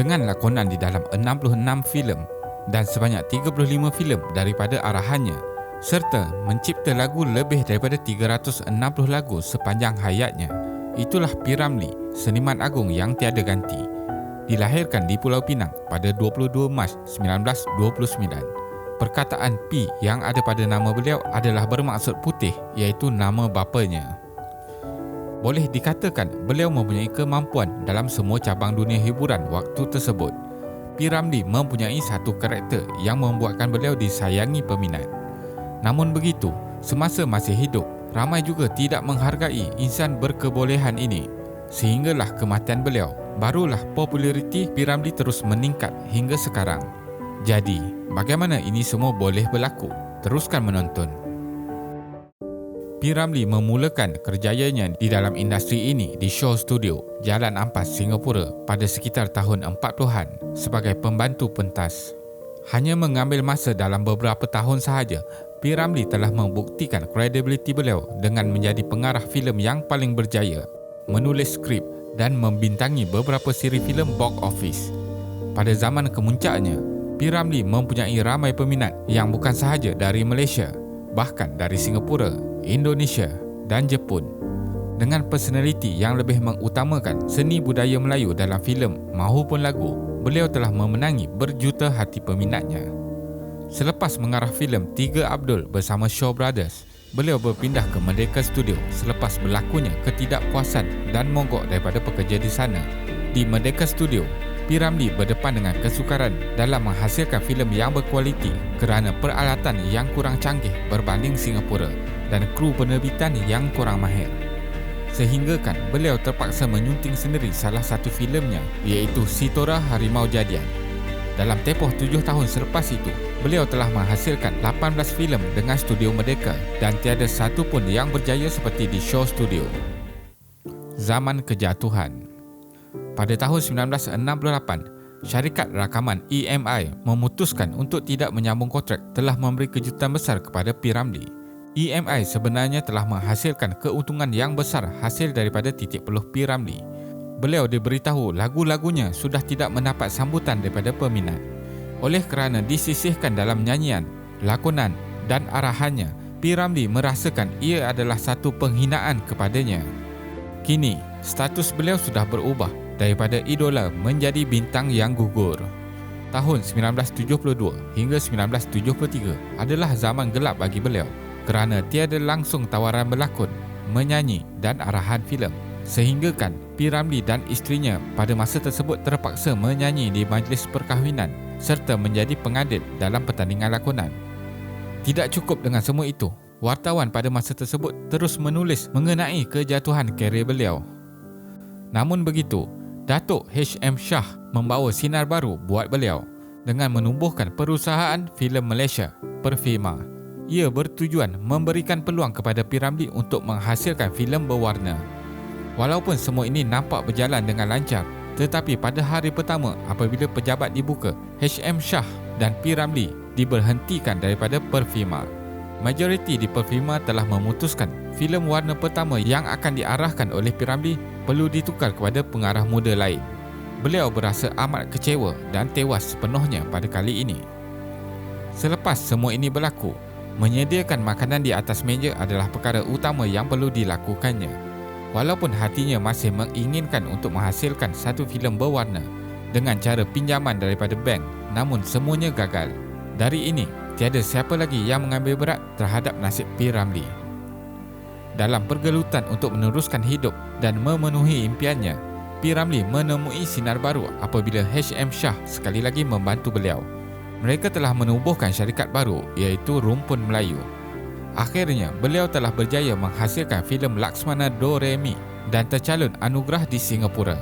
dengan lakonan di dalam 66 filem dan sebanyak 35 filem daripada arahannya serta mencipta lagu lebih daripada 360 lagu sepanjang hayatnya. Itulah P. Ramlee, seniman agung yang tiada ganti. Dilahirkan di Pulau Pinang pada 22 Mac 1929. Perkataan P yang ada pada nama beliau adalah bermaksud putih iaitu nama bapanya. Boleh dikatakan beliau mempunyai kemampuan dalam semua cabang dunia hiburan waktu tersebut. P. Ramlee mempunyai satu karakter yang membuatkan beliau disayangi peminat. Namun begitu, semasa masih hidup, ramai juga tidak menghargai insan berkebolehan ini. Sehinggalah kematian beliau, barulah populariti P. Ramlee terus meningkat hingga sekarang. Jadi, bagaimana ini semua boleh berlaku? Teruskan menonton. P. Ramlee memulakan kerjayanya di dalam industri ini di Shaw Studio, Jalan Ampas, Singapura pada sekitar tahun 40-an sebagai pembantu pentas. Hanya mengambil masa dalam beberapa tahun sahaja, P. Ramlee telah membuktikan kredibiliti beliau dengan menjadi pengarah filem yang paling berjaya, menulis skrip dan membintangi beberapa siri filem box office. Pada zaman kemuncaknya, P. Ramlee mempunyai ramai peminat yang bukan sahaja dari Malaysia, bahkan dari Singapura Indonesia dan Jepun. Dengan personaliti yang lebih mengutamakan seni budaya Melayu dalam filem maupun lagu, beliau telah memenangi berjuta hati peminatnya. Selepas mengarah filem Tiga Abdul bersama Shaw Brothers, beliau berpindah ke Merdeka Studio selepas berlakunya ketidakpuasan dan mogok daripada pekerja di sana. Di Merdeka Studio, P. Ramlee berdepan dengan kesukaran dalam menghasilkan filem yang berkualiti kerana peralatan yang kurang canggih berbanding Singapura dan kru penerbitan yang kurang mahir. Sehinggakan beliau terpaksa menyunting sendiri salah satu filemnya iaitu Sitora Harimau Jadian. Dalam tempoh tujuh tahun selepas itu, beliau telah menghasilkan 18 filem dengan studio Merdeka dan tiada satu pun yang berjaya seperti di Shaw Studio. Zaman Kejatuhan Pada tahun 1968, syarikat rakaman EMI memutuskan untuk tidak menyambung kontrak telah memberi kejutan besar kepada P. Ramlee. EMI sebenarnya telah menghasilkan keuntungan yang besar hasil daripada titik peluh P. Ramlee. Beliau diberitahu lagu-lagunya sudah tidak mendapat sambutan daripada peminat. Oleh kerana disisihkan dalam nyanyian, lakonan dan arahannya, P. Ramlee merasakan ia adalah satu penghinaan kepadanya. Kini, status beliau sudah berubah daripada idola menjadi bintang yang gugur. Tahun 1972 hingga 1973 adalah zaman gelap bagi beliau kerana tiada langsung tawaran berlakon, menyanyi dan arahan filem. Sehinggakan P. Ramlee dan isterinya pada masa tersebut terpaksa menyanyi di majlis perkahwinan serta menjadi pengadil dalam pertandingan lakonan. Tidak cukup dengan semua itu, wartawan pada masa tersebut terus menulis mengenai kejatuhan kerjaya beliau. Namun begitu, Datuk H.M. Shah membawa sinar baru buat beliau dengan menumbuhkan perusahaan filem Malaysia, Perfima ia bertujuan memberikan peluang kepada P. Ramlee untuk menghasilkan filem berwarna. Walaupun semua ini nampak berjalan dengan lancar, tetapi pada hari pertama apabila pejabat dibuka, H.M. Shah dan P. Ramlee diberhentikan daripada Perfima. Majoriti di Perfima telah memutuskan filem warna pertama yang akan diarahkan oleh P. Ramlee perlu ditukar kepada pengarah muda lain. Beliau berasa amat kecewa dan tewas sepenuhnya pada kali ini. Selepas semua ini berlaku, Menyediakan makanan di atas meja adalah perkara utama yang perlu dilakukannya. Walaupun hatinya masih menginginkan untuk menghasilkan satu filem berwarna dengan cara pinjaman daripada bank, namun semuanya gagal. Dari ini, tiada siapa lagi yang mengambil berat terhadap nasib P. Ramlee. Dalam pergelutan untuk meneruskan hidup dan memenuhi impiannya, P. Ramlee menemui sinar baru apabila H.M. Shah sekali lagi membantu beliau mereka telah menubuhkan syarikat baru iaitu Rumpun Melayu. Akhirnya, beliau telah berjaya menghasilkan filem Laksmana Do Remi dan tercalon anugerah di Singapura.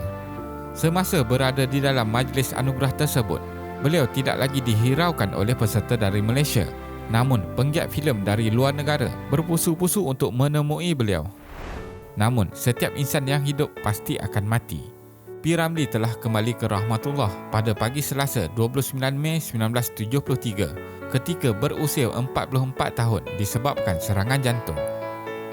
Semasa berada di dalam majlis anugerah tersebut, beliau tidak lagi dihiraukan oleh peserta dari Malaysia. Namun, penggiat filem dari luar negara berpusu-pusu untuk menemui beliau. Namun, setiap insan yang hidup pasti akan mati. P. Ramlee telah kembali ke rahmatullah pada pagi Selasa 29 Mei 1973 ketika berusia 44 tahun disebabkan serangan jantung.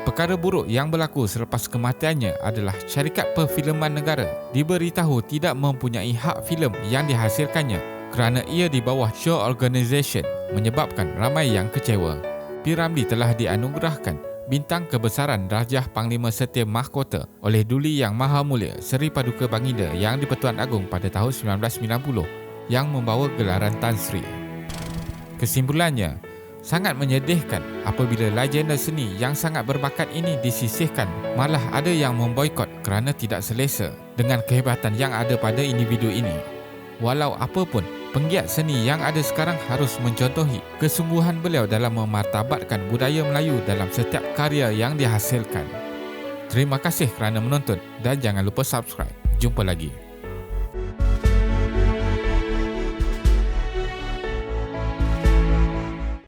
Perkara buruk yang berlaku selepas kematiannya adalah syarikat perfilman negara diberitahu tidak mempunyai hak filem yang dihasilkannya kerana ia di bawah show organisation menyebabkan ramai yang kecewa. Piramli telah dianugerahkan bintang kebesaran Rajah Panglima Setia Mahkota oleh Duli Yang Maha Mulia Seri Paduka Baginda yang di-Pertuan Agong pada tahun 1990 yang membawa gelaran Tan Sri. Kesimpulannya, sangat menyedihkan apabila legenda seni yang sangat berbakat ini disisihkan malah ada yang memboikot kerana tidak selesa dengan kehebatan yang ada pada individu ini. Walau apapun, penggiat seni yang ada sekarang harus mencontohi kesungguhan beliau dalam memartabatkan budaya Melayu dalam setiap karya yang dihasilkan. Terima kasih kerana menonton dan jangan lupa subscribe. Jumpa lagi.